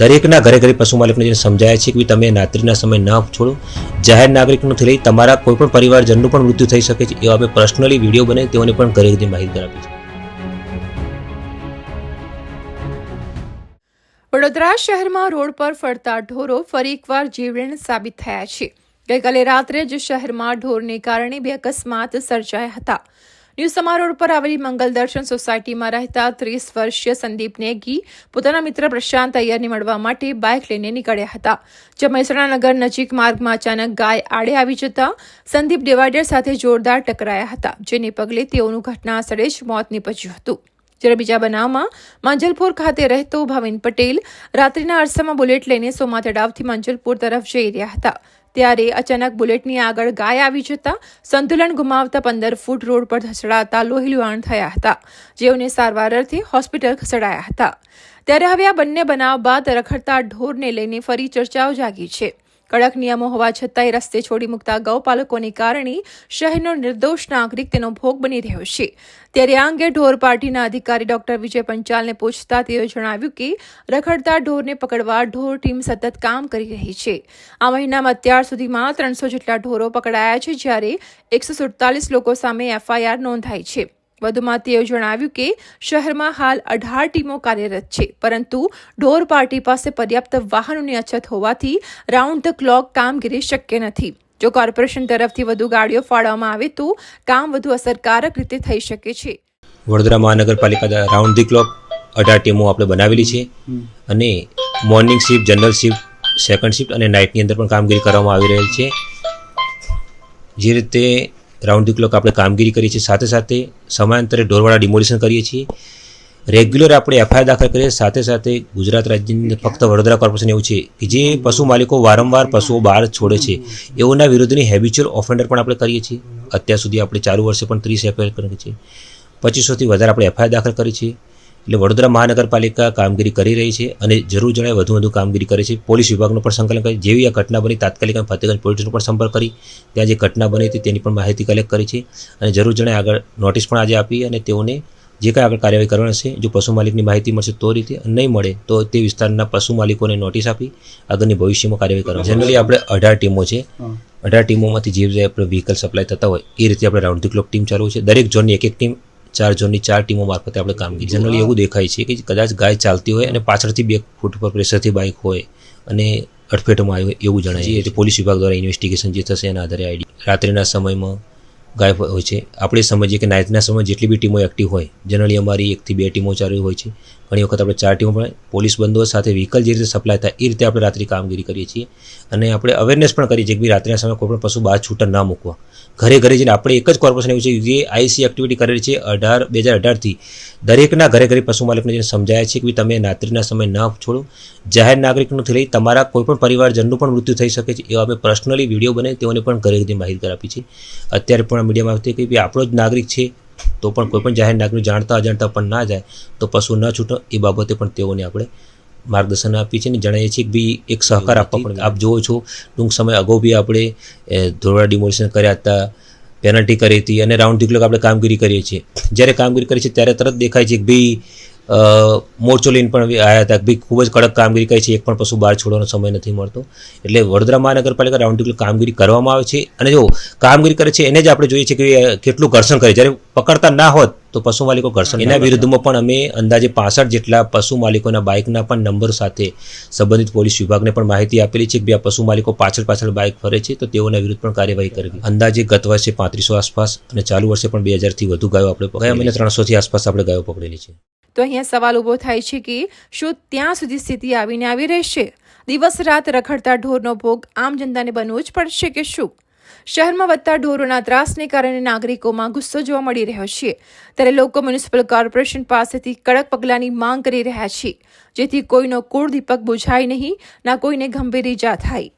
દરેકના ઘરે ઘરે પશુ માલિકને જેને સમજાય છે કે તમે રાત્રિના સમય ના છોડો, જાહેર નાગરિકનું લઈ તમારા કોઈ પણ પરિવારજનનું પણ મૃત્યુ થઈ શકે છે, એવા અમે પર્સનલી વીડિયો બનાવી, તેઓને પણ ઘરે ઘરે માહિતગાર આપી છે. વડોદરા શહેરમાં રોડ પર ફરતા ઢોરો ફરી એકવાર જીવલેણ સાબિત થયા છે. ગઈકાલે રાત્રે જ શહેરમાં ઢોરને કારણે બે અકસ્માત સર્જાયા હતા. ન્યૂ સમારોહ પર આવેલી મંગલ દર્શન સોસાયટીમાં રહેતા ત્રીસ વર્ષીય સંદીપ નેગી પોતાના મિત્ર પ્રશાંત અય્યરને મળવા માટે બાઇક લઈને નીકળ્યા હતા. જે મહેસાણા નગર નજીક માર્ગમાં અચાનક ગાય આડે આવી જતા સંદીપ ડિવાઈડર સાથે જોરદાર ટકરાયા હતા, જેને પગલે તેઓનું ઘટના સ્થળે જ મોત નીપજ્યું હતું. જ્યારે બીજા બનાવમાં માંજલપુર ખાતે રહેતો ભાવિન પટેલ રાત્રિના અરસામાં બુલેટ લઈને સોમા તળાવથી માંજલપુર તરફ જઈ રહ્યા હતા. ત્યારે અચાનક બુલેટની આગળ ગાય આવી જતા સંતુલન ગુમાવતા પંદર ફૂટ રોડ પર ધસડાતા લોહીલુહાણ થયા હતા, જેઓને સારવાર અર્થે હોસ્પિટલ ખસેડાયા હતા. ત્યારે હવે આ બંને બનાવ બાદ રખડતા ઢોરને લઈને ફરી ચર્ચાઓ જાગી છે. કડક નિયમો હોવા છતાંય રસ્તે છોડી મૂકતા ગૌપાલકોને કારણે શહેરનો નિર્દોષ નાગરિક તેનો ભોગ બની રહ્યો છે. ત્યારે આ અંગે ઢોર પાર્ટીના અધિકારી ડોક્ટર વિજય પંચાલને પૂછતા તેઓએ જણાવ્યું કે રખડતા ઢોરને પકડવા ઢોર ટીમ સતત કામ કરી રહી છે. આ મહિનામાં અત્યાર સુધીમાં ત્રણસો જેટલા ઢોરો પકડાયા છે જ્યારે એકસો સુડતાલીસ લોકો સામે એફઆઈઆર નોંધાઈ છે. વધુમાં તેઓ જણાવ્યું કે શહેરમાં હાલ અઢાર ટીમો કાર્યરત છે પરંતુ ઢોર પાર્ટી પાસે પર્યાપ્ત વાહનોની અછત હોવાથી રાઉન્ડ ધ ક્લોક કામગીરી શક્ય નથી. જો કોર્પોરેશન તરફથી વધુ ગાડીઓ ફાળવવામાં આવે તો કામ વધુ અસરકારક રીતે થઈ શકે છે. વડોદરા મહાનગરપાલિકા દ્વારા રાઉન્ડ ધી ક્લોક અઢાર ટીમો આપણે બનાવેલી છે અને morning shift general shift second shift અને નાઇટની અંદર પણ કામગીરી કરવામાં આવી રહેલ છે. જે રીતે રાઉન્ડ ધી ક્લોક આપણે કામગીરી કરીએ છીએ. સાથે સાથે સમયાંતરે ઢોરવાળા ડિમોલિશન કરીએ છીએ. રેગ્યુલર આપણે એફઆઈઆર દાખલ કરીએ. સાથે સાથે ગુજરાત રાજ્યની ફક્ત વડોદરા કોર્પોરેશન એવું છે કે જે પશુ માલિકો વારંવાર પશુઓ બહાર છોડે છે. એઓના વિરુદ્ધની હેબિચ્યુઅલ ઓફેન્ડર પણ આપણે કરીએ છીએ. અત્યાર સુધી આપણે ચાલુ વર્ષે પણ ત્રીસ એફઆઈઆર કરીએ છીએ. પચીસોથી વધારે આપણે એફઆઈઆર દાખલ કરી છે એટલે વડોદરા મહાનગરપાલિકા કામગીરી કરી રહી છે અને જરૂર જણાય વધુ વધુ કામગીરી કરે છે. પોલીસ વિભાગનો પણ સંકલન કરી જેવી આ ઘટના બની તાત્કાલિક અને ફતેગંજ પોલીસનો પણ સંપર્ક કરી ત્યાં જે ઘટના બની હતી તેની પણ માહિતી કલેક્ટ કરી છે અને જરૂર જણાય આગળ નોટિસ પણ આજે આપી અને તેઓને જે કાંઈ આગળ કાર્યવાહી કરવાની હશે જો પશુ માલિકની માહિતી મળશે તો રીતે નહીં મળે તો તે વિસ્તારના પશુ માલિકોને નોટિસ આપી આગળની ભવિષ્યમાં કાર્યવાહી કરવાની. જનરલી આપણે અઢાર ટીમો છે. અઢાર ટીમોમાંથી જે જે આપણે વ્હીકલ સપ્લાય થતા હોય એ રીતે આપણે રાઉન્ડ ધી ક્લોક ટીમ ચાલુ છે. દરેક ઝોનની એક એક ટીમ ચાર ઝોનની ચાર ટીમો મારફતે આપણે કામગીરી. જનરલી એવું દેખાય છે કે કદાચ ગાય ચાલતી હોય અને પાછળથી બે ફૂટ પર પ્રેશરથી બાઇક હોય અને અડફેટમાં આવ્યું એવું જણાય છે. પોલીસ વિભાગ દ્વારા ઇન્વેસ્ટિગેશન જે થશે એના આધારે આઈડી રાત્રિના સમયમાં ગાય હોય છે. આપણે સમજીએ કે નાઇટના સમયમાં જેટલી બી ટીમો એક્ટિવ હોય જનરલી અમારી એકથી બે ટીમો ચાલુ હોય છે. ઘણી વખત આપણે ચાર ટીમો પણ, પોલીસ બંદોબસ્ત સાથે વ્હીકલ જે રીતે સપ્લાય થાય, એ રીતે આપણે રાત્રિ કામગીરી કરીએ છીએ. અને આપણે અવેરનેસ પણ કરીએ છીએ કે રાત્રિના સમયે કોઈ પણ પશુ બહાર છૂટા ના મૂકવા. ઘરે ઘરે જઈને આપણે એક જ કોર્પોરેશન એવું છે જે આઈસી એક્ટિવિટી કરેલી છે અઢાર, બે હજાર અઢારથી દરેકના ઘરે ઘરે પશુ માલિકને જેને સમજાય છે કે તમે રાત્રિના સમય ન છોડો. જાહેર નાગરિકનું લઈ તમારા કોઈ પણ પરિવારજનનું પણ મૃત્યુ થઈ શકે છે. એવા અમે પર્સનલી વીડિયો બનાવી, તેઓને પણ ઘરે ઘરે માહિતી આપી છે. અત્યારે પણ મીડિયામાં આવતી કે આપણો જ નાગરિક છે, તો પણ કોઈ પણ જાહેર નાગરિક જાણતા અજાણતા પણ ના જાય, તો પશુ ન છૂટો, એ બાબતે પણ તેઓને આપણે માર્ગદર્શન આપીએ છીએ અને જણાવીએ છીએ કે ભાઈ એક સહકાર આપવા પડે આપ જુઓ છો, ટૂંક સમય અગાઉ બી આપણે ધોરડા ડિમોલિશન કર્યા હતા પેનલ્ટી કરી હતી અને રાઉન્ડ ધી આપણે કામગીરી કરીએ છીએ. જ્યારે કામગીરી કરીએ છીએ ત્યારે તરત દેખાય છે કે ભાઈ અ, મોરચો લઈને પણ આવ્યા હતા બી ખૂબ જ કડક કામગીરી કરી છે એક પણ પશુ બહાર છોડવાનો સમય નથી મળતો. એટલે વડોદરા મહાનગરપાલિકા રાઉન્ડ ટેબલ કામગીરી કરવામાં આવે છે અને જો કામગીરી કરે છે એને જ આપણે જોઈએ છીએ કે કેટલું ઘર્ષણ કરે જ્યારે પકડતા ના હોત તો પશુ માલિકો ઘર્ષણ એના વિરુદ્ધમાં પણ અમે અંદાજે પાસઠ જેટલા પશુ માલિકોના બાઇકના પણ નંબર સાથે સંબંધિત પોલીસ વિભાગને પણ માહિતી આપેલી છે કે આ પશુ માલિકો પાછળ પાછળ બાઇક ફરે છે તો તેઓના વિરુદ્ધ પણ કાર્યવાહી કરવી. અંદાજે ગત વર્ષે પાંત્રીસો આસપાસ અને ચાલુ વર્ષે પણ બે હજારથી વધુ ગાયો આપણે. ગયા મહિને ત્રણસોથી આસપાસ આપણે ગાયો પકડેલી છે. તો અહીંયા સવાલ ઊભો થાય છે કે શું ત્યાં સુધી સ્થિતિ આવીને આવી રહેશે? દિવસ રાત રખડતા ઢોરનો ભોગ આમ જનતાને બનવું જ પડશે કે શું? શહેરમાં વધતા ઢોરોના ત્રાસને કારણે નાગરિકોમાં ગુસ્સો જોવા મળી રહ્યો છે. ત્યારે લોકો મ્યુનિસિપલ કોર્પોરેશન પાસેથી કડક પગલાંની માંગ કરી રહ્યા છે. જેથી કોઈનો કુળ દીપક બુઝાય નહીં, ના કોઈને ગંભીર ઈજા થાય.